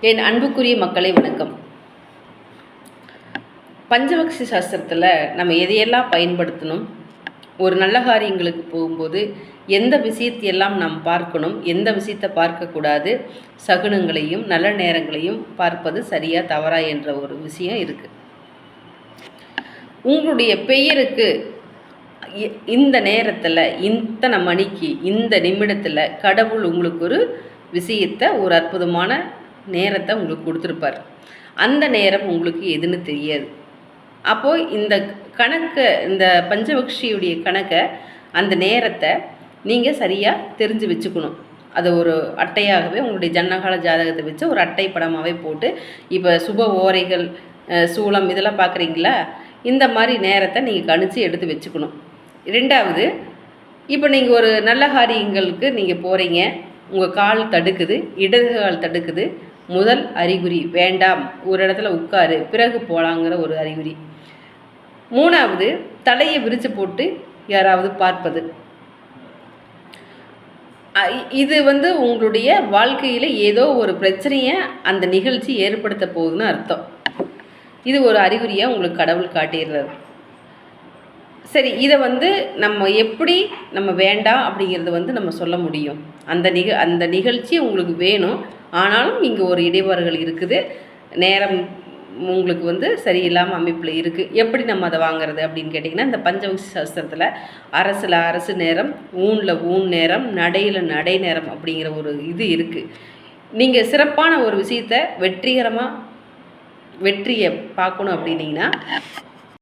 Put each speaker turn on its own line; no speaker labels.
என் அன்புக்குரிய மக்களை வணக்கம். பஞ்சபக்ஷி சாஸ்திரத்தில் நம்ம எதையெல்லாம் பயன்படுத்தணும்? ஒரு நல்ல காரியங்களுக்கு போகும்போது எந்த விஷயத்தையெல்லாம் நாம் பார்க்கணும்? எந்த விஷயத்தை பார்க்கக்கூடாது? சகுனங்களையும் நல்ல நேரங்களையும் பார்ப்பது சரியா தவறா என்ற ஒரு விஷயம் இருக்குது உங்களுடைய பெயருக்கு இ- இந்த நேரத்தில் இத்தனை மணிக்கு இந்த நிமிடத்தில் கடவுள் உங்களுக்கு ஒரு விஷயத்தை ஒரு அற்புதமான நேரத்தை உங்களுக்கு கொடுத்துருப்பார். அந்த நேரம் உங்களுக்கு எதுன்னு தெரியாது. அப்போது இந்த கணக்கை இந்த பஞ்சபக்ஷியுடைய கணக்கை அந்த நேரத்தை நீங்கள் சரியாக தெரிஞ்சு வச்சுக்கணும். அதை ஒரு அட்டையாகவே உங்களுடைய ஜன்னகால ஜாதகத்தை வச்சு ஒரு அட்டை படமாகவே போட்டு இப்போ சுப ஓரைகள் சூளம் சூலம் இதெல்லாம் பார்க்குறீங்களா இந்த மாதிரி நேரத்தை நீங்கள் கணித்து எடுத்து வச்சுக்கணும். ரெண்டாவது இப்போ நீங்கள் ஒரு நல்ல காரியங்களுக்கு நீங்கள் போகிறீங்க உங்கள் கால் தடுக்குது இடது கால் தடுக்குது. முதல் அறிகுறி வேண்டாம் ஒரு இடத்துல உட்காரு பிறகு போகலாங்கிற ஒரு அறிகுறி. மூணாவது தலையை விரித்து போட்டு யாராவது பார்ப்பது. இது வந்து உங்களுடைய வாழ்க்கையில் ஏதோ ஒரு பிரச்சனையை அந்த நிகழ்ச்சி ஏற்படுத்த போகுதுன்னு அர்த்தம். இது ஒரு அறிகுறியாக உங்களுக்கு கடவுள் காட்டிடுறாரு சரி இதை வந்து நம்ம எப்படி நம்ம வேண்டாம் அப்படிங்கிறத வந்து நம்ம சொல்ல முடியும். அந்த நிக அந்த நிகழ்ச்சி உங்களுக்கு வேணும். ஆனாலும் இங்கே ஒரு இடையூறுகள் இருக்குது. நேரம் உங்களுக்கு வந்து சரியில்லாமல் அமைப்பில் இருக்குது எப்படி நம்ம அதை வாங்குறது அப்படின்னு கேட்டிங்கன்னா இந்த பஞ்சவசி சாஸ்திரத்தில் அரசில் அரசு நேரம் ஊனில் ஊன் நேரம் நடையில் நடை நேரம் அப்படிங்கிற ஒரு இது இருக்குது நீங்கள் சிறப்பான ஒரு விஷயத்தை வெற்றிகரமாக வெற்றியை பார்க்கணும் அப்படின்னீங்கன்னா